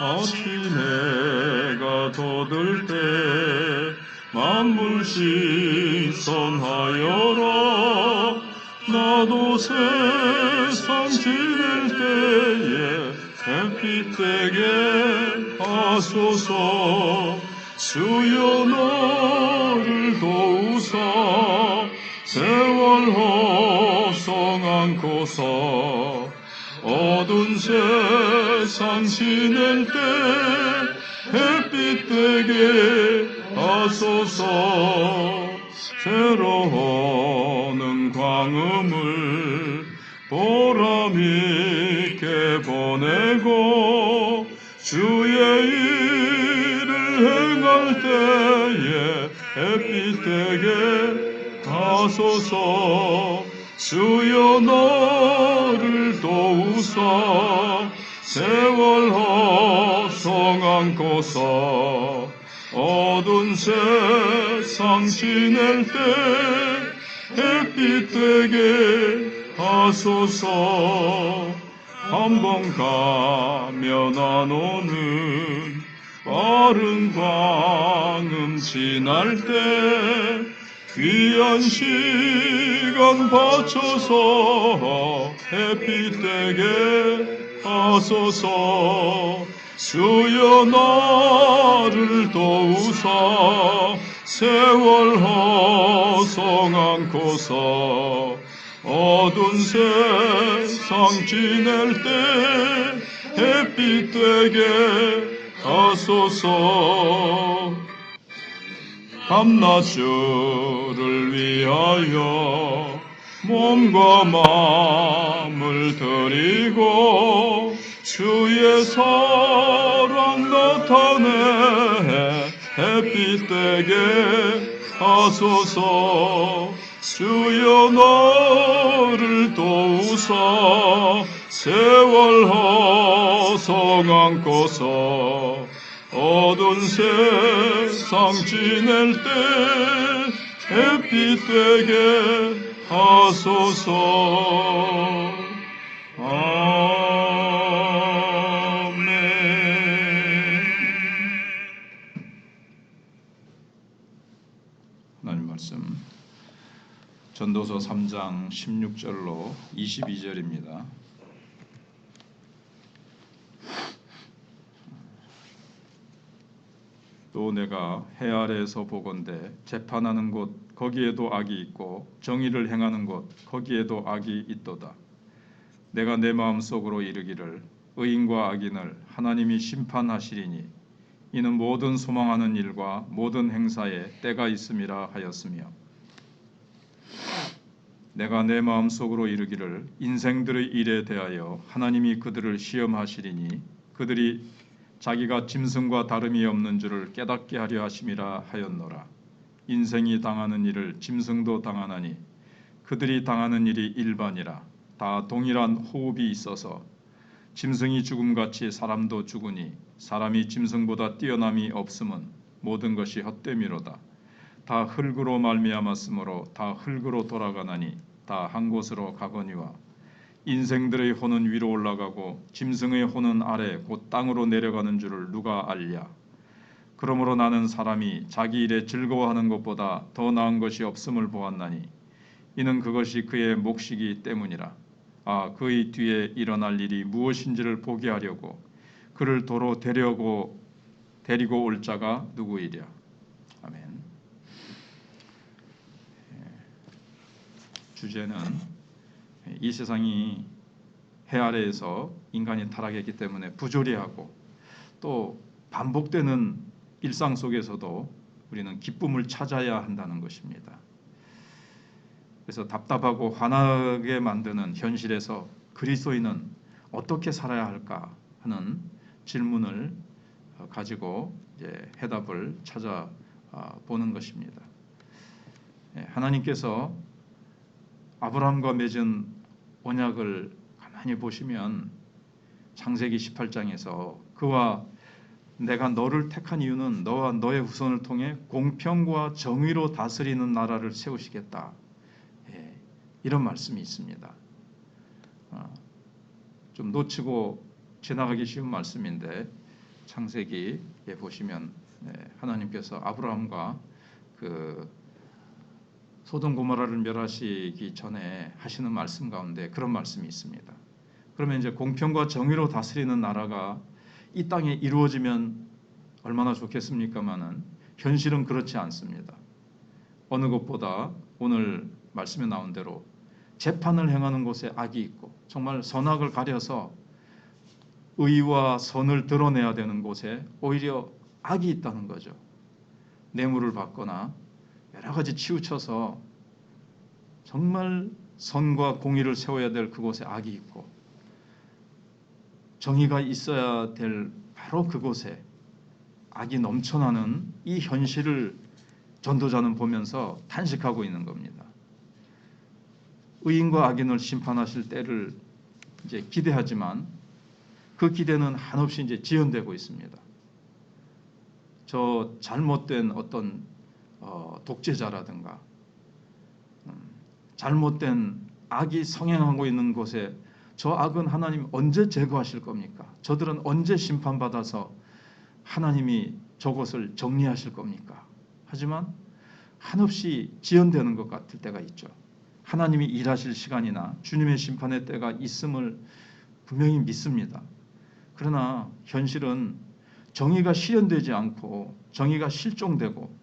아침해가 돋을 때 만물 신선하여라? 나도 세상 지낼 때에 햇빛 되게 하소서. 주여 너를 도우사 세월 허송 않고서 어두운 세상 지낼 때 햇빛 되게 하소서 새로우는 광음을 보람 있게 보내고 주의 일을 행할 때에 햇빛 되게 하소서 주여 너를 도우사 세월 허송 않고서 어두운 세상 지낼 때 햇빛 되게 하소서. 한번 가면 안 오는 빠른 광음 지날 때 귀한 시간 바쳐서 햇빛 되게 하소서. 주여 나를 도우사 세월 허송 않고서 어두운 세상 지낼 때 햇빛 되게 하소서 밤낮주를 위하여 몸과 마음을 드리고 주의 사랑 나타내 햇빛 되게 하소서. 주여 너를 도우사 세월 허송 않고서 어두운 세상 지낼 때 햇빛 되게 하소서. 아멘. 하나님 말씀. 전도서 3장 16절로 22절입니다. 내가 해 아래에서 보건대 재판하는 곳 거기에도 악이 있고 정의를 행하는 곳 거기에도 악이 있도다. 내가 내 마음 속으로 이르기를 의인과 악인을 하나님이 심판하시리니 이는 모든 소망하는 일과 모든 행사에 때가 있음이라 하였으며 내가 내 마음 속으로 이르기를 인생들의 일에 대하여 하나님이 그들을 시험하시리니 그들이 자기가 짐승과 다름이 없는 줄을 깨닫게 하려 하심이라 하였노라. 인생이 당하는 일을 짐승도 당하나니 그들이 당하는 일이 일반이라 다 동일한 호흡이 있어서 짐승이 죽음같이 사람도 죽으니 사람이 짐승보다 뛰어남이 없음은 모든 것이 헛됨이로다. 다 흙으로 말미암았으므로 다 흙으로 돌아가나니 다 한 곳으로 가거니와 인생들의 혼은 위로 올라가고 짐승의 혼은 아래 곧 땅으로 내려가는 줄을 누가 알랴? 그러므로 나는 사람이 자기 일에 즐거워하는 것보다 더 나은 것이 없음을 보았나니 이는 그것이 그의 몫이기 때문이라. 아 그의 뒤에 일어날 일이 무엇인지를 보게 하려고 그를 도로 데려고 데리고 올 자가 누구이랴? 아멘. 주제는 이 세상이 해 아래에서 인간이 타락했기 때문에 부조리하고 또 반복되는 일상 속에서도 우리는 기쁨을 찾아야 한다는 것입니다. 그래서 답답하고 화나게 만드는 현실에서 그리스도인은 어떻게 살아야 할까 하는 질문을 가지고 이제 해답을 찾아 보는 것입니다. 예, 하나님께서 아브라함과 맺은 언약을 가만히 보시면 창세기 18장에서 그와 내가 너를 택한 이유는 너와 너의 후손을 통해 공평과 정의로 다스리는 나라를 세우시겠다. 예, 이런 말씀이 있습니다. 어, 좀 놓치고 지나가기 쉬운 말씀인데 창세기에 보시면 예, 하나님께서 아브라함과 그 소돔 고모라를 멸하시기 전에 하시는 말씀 가운데 그런 말씀이 있습니다. 그러면 이제 공평과 정의로 다스리는 나라가 이 땅에 이루어지면 얼마나 좋겠습니까마는 현실은 그렇지 않습니다. 어느 것보다 오늘 말씀에 나온 대로 재판을 행하는 곳에 악이 있고 정말 선악을 가려서 의와 선을 드러내야 되는 곳에 오히려 악이 있다는 거죠. 뇌물을 받거나 여러 가지 치우쳐서 정말 선과 공의를 세워야 될 그곳에 악이 있고 정의가 있어야 될 바로 그곳에 악이 넘쳐나는 이 현실을 전도자는 보면서 탄식하고 있는 겁니다. 의인과 악인을 심판하실 때를 이제 기대하지만 그 기대는 한없이 이제 지연되고 있습니다. 저 잘못된 어떤 어, 독재자라든가 음, 잘못된 악이 성행하고 있는 곳에 저 악은 하나님 언제 제거하실 겁니까? 저들은 언제 심판받아서 하나님이 저것을 정리하실 겁니까? 하지만 한없이 지연되는 것 같을 때가 있죠. 하나님이 일하실 시간이나 주님의 심판의 때가 있음을 분명히 믿습니다. 그러나 현실은 정의가 실현되지 않고 정의가 실종되고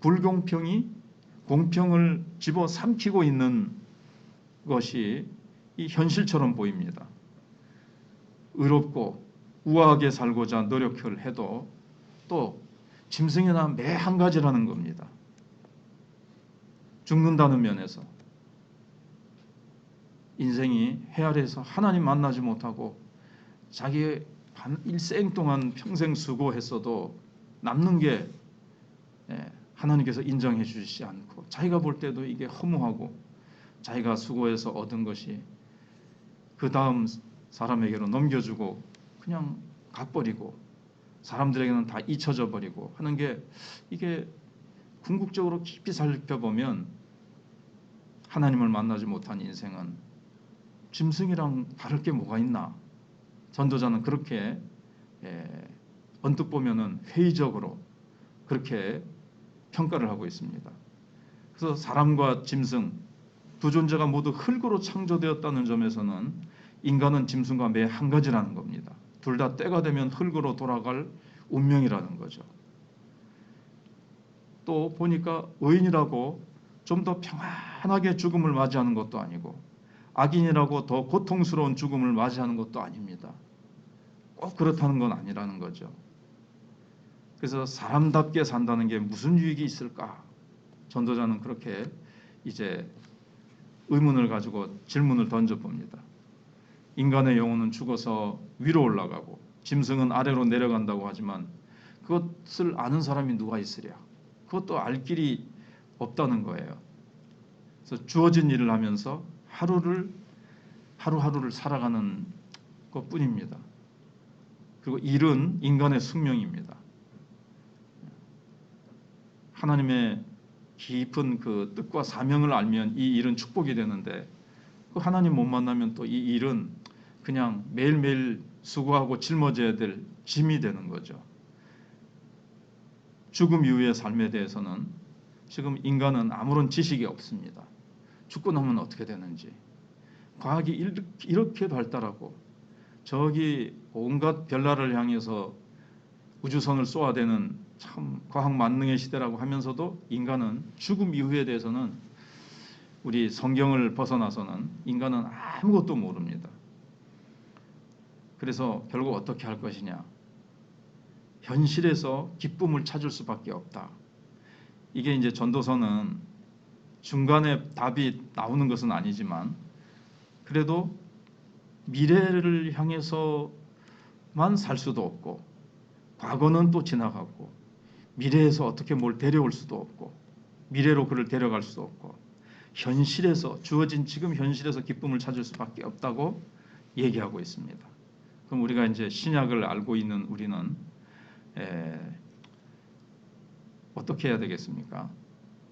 불공평이 공평을 집어 삼키고 있는 것이 이 현실처럼 보입니다. 의롭고 우아하게 살고자 노력을 해도 또 짐승이나 매 한 가지라는 겁니다. 죽는다는 면에서 인생이 헤아려서 하나님 만나지 못하고 자기의 반- 일생 동안 평생 수고했어도 남는 게 예, 하나님께서 인정해 주시지 않고 자기가 볼 때도 이게 허무하고 자기가 수고해서 얻은 것이 그 다음 사람에게로 넘겨주고 그냥 가버리고 사람들에게는 다 잊혀져 버리고 하는 게 이게 궁극적으로 깊이 살펴보면 하나님을 만나지 못한 인생은 짐승이랑 다를 게 뭐가 있나? 전도자는 그렇게 예, 언뜻 보면은 회의적으로 그렇게 평가를 하고 있습니다. 그래서 사람과 짐승 두 존재가 모두 흙으로 창조되었다는 점에서는 인간은 짐승과 매 한 가지라는 겁니다. 둘 다 때가 되면 흙으로 돌아갈 운명이라는 거죠. 또 보니까 의인이라고 좀 더 평안하게 죽음을 맞이하는 것도 아니고 악인이라고 더 고통스러운 죽음을 맞이하는 것도 아닙니다. 꼭 그렇다는 건 아니라는 거죠. 그래서 사람답게 산다는 게 무슨 유익이 있을까? 전도자는 그렇게 이제 의문을 가지고 질문을 던져 봅니다. 인간의 영혼은 죽어서 위로 올라가고 짐승은 아래로 내려간다고 하지만 그것을 아는 사람이 누가 있으랴? 그것도 알 길이 없다는 거예요. 그래서 주어진 일을 하면서 하루를 하루하루를 살아가는 것뿐입니다. 그리고 일은 인간의 숙명입니다. 하나님의 깊은 그 뜻과 사명을 알면 이 일은 축복이 되는데 그 하나님 못 만나면 또 이 일은 그냥 매일매일 수고하고 짊어져야 될 짐이 되는 거죠. 죽음 이후의 삶에 대해서는 지금 인간은 아무런 지식이 없습니다. 죽고 나면 어떻게 되는지 과학이 이렇게- 발달하고 저기 온갖 별나라를 향해서 우주선을 쏘아대는 참 과학 만능의 시대라고 하면서도 인간은 죽음 이후에 대해서는 우리 성경을 벗어나서는 인간은 아무것도 모릅니다. 그래서 결국 어떻게 할 것이냐? 현실에서 기쁨을 찾을 수밖에 없다. 이게 이제 전도서는 중간에 답이 나오는 것은 아니지만 그래도 미래를 향해서만 살 수도 없고 과거는 또 지나가고 미래에서 어떻게 뭘 데려올 수도 없고 미래로 그를 데려갈 수도 없고 현실에서 주어진 지금 현실에서 기쁨을 찾을 수밖에 없다고 얘기하고 있습니다. 그럼 우리가 이제 신약을 알고 있는 우리는 에, 어떻게 해야 되겠습니까?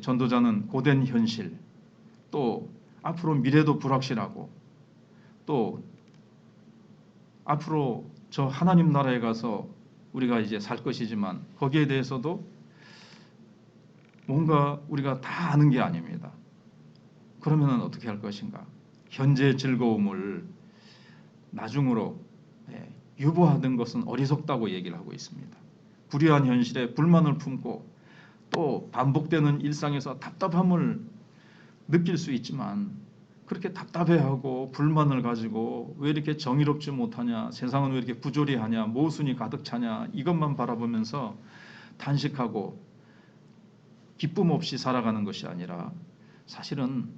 전도자는 고된 현실, 또 앞으로 미래도 불확실하고, 또 앞으로 저 하나님 나라에 가서 우리가 이제 살 것이지만 거기에 대해서도 뭔가 우리가 다 아는 게 아닙니다. 그러면은 어떻게 할 것인가? 현재의 즐거움을 나중으로 예, 유보하는 것은 어리석다고 얘기를 하고 있습니다. 불의한 현실에 불만을 품고 또 반복되는 일상에서 답답함을 느낄 수 있지만 그렇게 답답해하고 불만을 가지고 왜 이렇게 정의롭지 못하냐 세상은 왜 이렇게 부조리하냐 모순이 가득 차냐 이것만 바라보면서 단식하고 기쁨 없이 살아가는 것이 아니라 사실은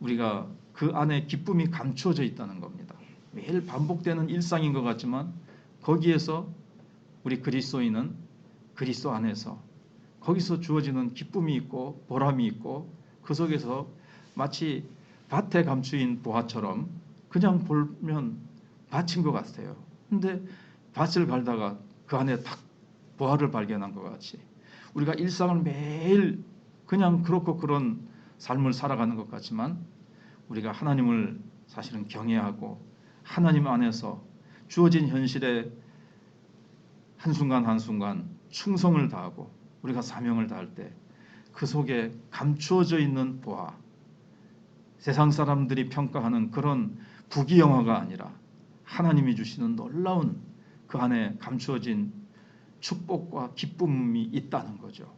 우리가 그 안에 기쁨이 감추어져 있다는 겁니다. 매일 반복되는 일상인 것 같지만 거기에서 우리 그리스도인은 그리스도 안에서 거기서 주어지는 기쁨이 있고 보람이 있고 그 속에서 마치 밭에 감추인 보화처럼 그냥 보면 밭인 것 같아요. 근데 밭을 갈다가 그 안에 딱 보화를 발견한 것 같이 우리가 일상을 매일 그냥 그렇고 그런 삶을 살아가는 것 같지만 우리가 하나님을 사실은 경외하고 하나님 안에서 주어진 현실에 한순간 한순간 충성을 다하고 우리가 사명을 다할 때 그 속에 감추어져 있는 보아 세상 사람들이 평가하는 그런 부귀영화가 아니라 하나님이 주시는 놀라운 그 안에 감추어진 축복과 기쁨이 있다는 거죠.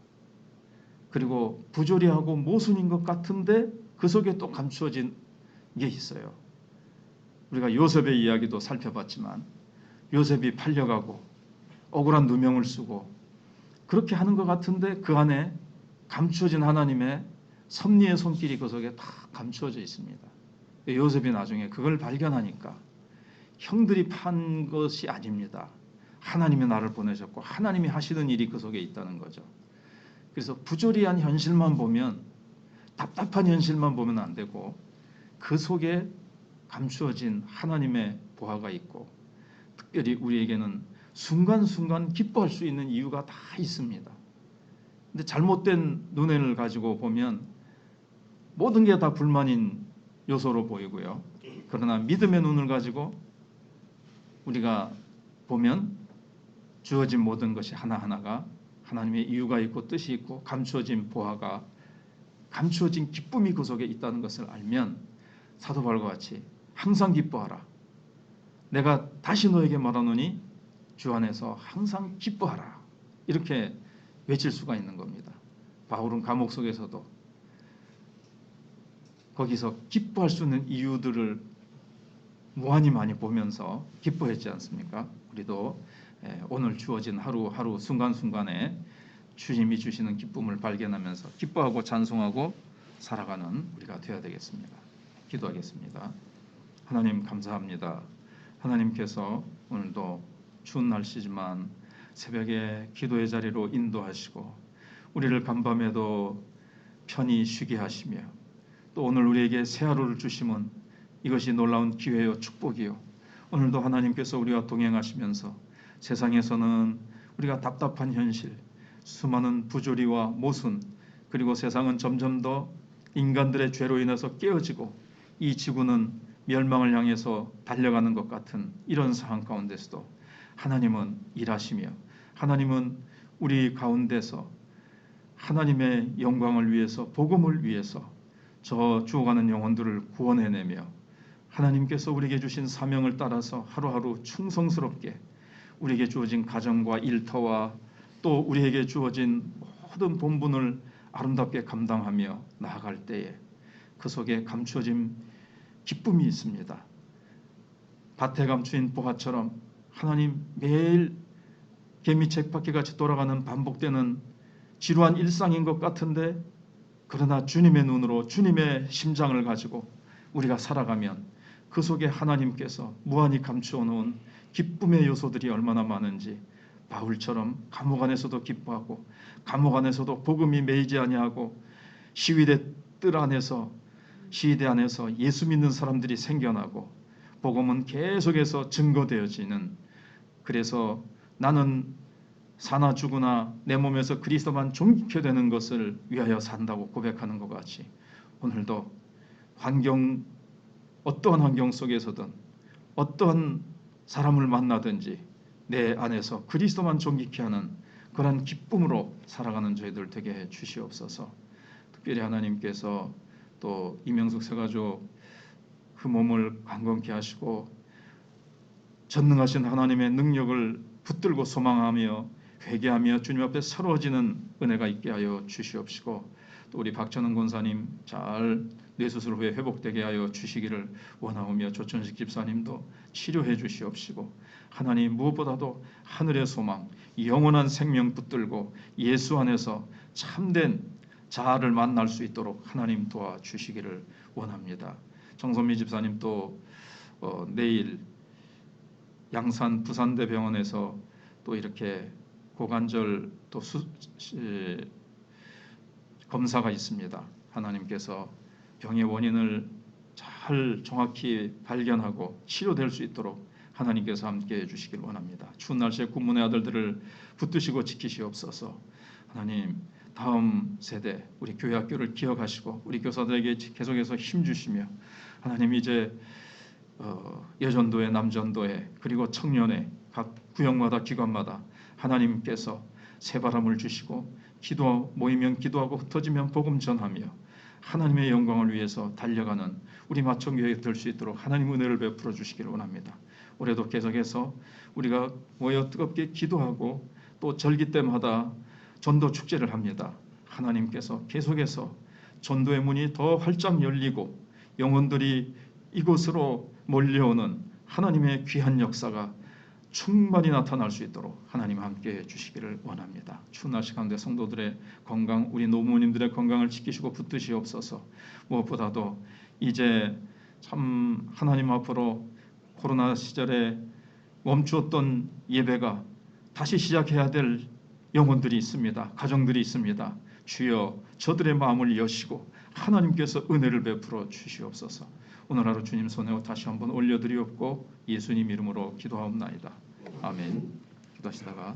그리고 부조리하고 모순인 것 같은데 그 속에 또 감추어진 게 있어요. 우리가 요셉의 이야기도 살펴봤지만 요셉이 팔려가고 억울한 누명을 쓰고 그렇게 하는 것 같은데 그 안에 감추어진 하나님의 섭리의 손길이 그 속에 다 감추어져 있습니다. 요셉이 나중에 그걸 발견하니까 형들이 판 것이 아닙니다. 하나님이 나를 보내셨고 하나님이 하시는 일이 그 속에 있다는 거죠. 그래서 부조리한 현실만 보면 답답한 현실만 보면 안 되고 그 속에 감추어진 하나님의 보화가 있고 특별히 우리에게는 순간순간 기뻐할 수 있는 이유가 다 있습니다. 근데 잘못된 눈을 가지고 보면 모든 게 다 불만인 요소로 보이고요. 그러나 믿음의 눈을 가지고 우리가 보면 주어진 모든 것이 하나하나가 하나님의 이유가 있고 뜻이 있고 감추어진 보화가 감추어진 기쁨이 그 속에 있다는 것을 알면 사도 바울과 같이 항상 기뻐하라. 내가 다시 너에게 말하노니 주 안에서 항상 기뻐하라. 이렇게 외칠 수가 있는 겁니다. 바울은 감옥 속에서도 거기서 기뻐할 수 있는 이유들을 무한히 많이 보면서 기뻐했지 않습니까? 우리도 예, 오늘 주어진 하루하루 순간순간에 주님이 주시는 기쁨을 발견하면서 기뻐하고 찬송하고 살아가는 우리가 되어야 되겠습니다. 기도하겠습니다. 하나님 감사합니다. 하나님께서 오늘도 추운 날씨지만 새벽에 기도의 자리로 인도하시고 우리를 간밤에도 편히 쉬게 하시며 또 오늘 우리에게 새 하루를 주심은 이것이 놀라운 기회요 축복이요. 오늘도 하나님께서 우리와 동행하시면서 세상에서는 우리가 답답한 현실 수많은 부조리와 모순 그리고 세상은 점점 더 인간들의 죄로 인해서 깨어지고 이 지구는 멸망을 향해서 달려가는 것 같은 이런 상황 가운데서도 하나님은 일하시며 하나님은 우리 가운데서 하나님의 영광을 위해서 복음을 위해서 저 죽어가는 영혼들을 구원해내며 하나님께서 우리에게 주신 사명을 따라서 하루하루 충성스럽게 우리에게 주어진 가정과 일터와 또 우리에게 주어진 모든 본분을 아름답게 감당하며 나아갈 때에 그 속에 감추어진 기쁨이 있습니다. 밭에 감추인 보화처럼 하나님 매일 개미 책 바퀴 같이 돌아가는 반복되는 지루한 일상인 것 같은데 그러나 주님의 눈으로 주님의 심장을 가지고 우리가 살아가면 그 속에 하나님께서 무한히 감추어 놓은 기쁨의 요소들이 얼마나 많은지 바울처럼 감옥 안에서도 기뻐하고 감옥 안에서도 복음이 매이지 아니하고 시위대 뜰 안에서 시위대 안에서 예수 믿는 사람들이 생겨나고 복음은 계속해서 증거되어지는 그래서 나는 사나 죽으나 내 몸에서 그리스도만 존귀케 되는 것을 위하여 산다고 고백하는 것 같이 오늘도 환경 어떠한 환경 속에서든 어떠한 사람을 만나든지 내 안에서 그리스도만 존귀케 하는 그런 기쁨으로 살아가는 저희들 되게 해 주시옵소서. 특별히 하나님께서 또 이명숙 세가족 그 몸을 강건케 하시고 전능하신 하나님의 능력을 붙들고 소망하며 회개하며 주님 앞에 서러워지는 은혜가 있게 하여 주시옵시고 또 우리 박찬원 권사님 잘 뇌수술 후에 회복되게 하여 주시기를 원하오며 조천식 집사님도 치료해 주시옵시고 하나님 무엇보다도 하늘의 소망 영원한 생명 붙들고 예수 안에서 참된 자아를 만날 수 있도록 하나님 도와주시기를 원합니다. 정선미 집사님 또 어, 내일 양산 부산대 병원에서 또 이렇게 고관절 또 수, 시, 검사가 있습니다. 하나님께서 병의 원인을 잘 정확히 발견하고 치료될 수 있도록 하나님께서 함께 해주시길 원합니다. 추운 날씨에 군문의 아들들을 붙드시고 지키시옵소서. 하나님 다음 세대 우리 교회 학교를 기억하시고 우리 교사들에게 계속해서 힘 주시며 하나님 이제 어, 여전도회 남전도회 그리고 청년회 각 구역마다 기관마다 하나님께서 새바람을 주시고 기도 모이면 기도하고 흩어지면 복음 전하며 하나님의 영광을 위해서 달려가는 우리 마천교회 될수 있도록 하나님 은혜를 베풀어 주시기를 원합니다. 올해도 계속해서 우리가 모여 뜨겁게 기도하고 또 절기 때마다 전도 축제를 합니다. 하나님께서 계속해서 전도의 문이 더 활짝 열리고 영혼들이 이곳으로 몰려오는 하나님의 귀한 역사가 충만히 나타날 수 있도록 하나님 함께 해 주시기를 원합니다. 추운 날씨 가운데 성도들의 건강, 우리 노무님들의 건강을 지키시고 붙드시옵소서. 무엇보다도 이제 참 하나님 앞으로 코로나 시절에 멈추었던 예배가 다시 시작해야 될 영혼들이 있습니다. 가정들이 있습니다. 주여 저들의 마음을 여시고 하나님께서 은혜를 베풀어 주시옵소서. 오늘 하루 주님 손에 다시 한번 올려드리옵고 예수님 이름으로 기도하옵나이다. 아멘. 기도하시다가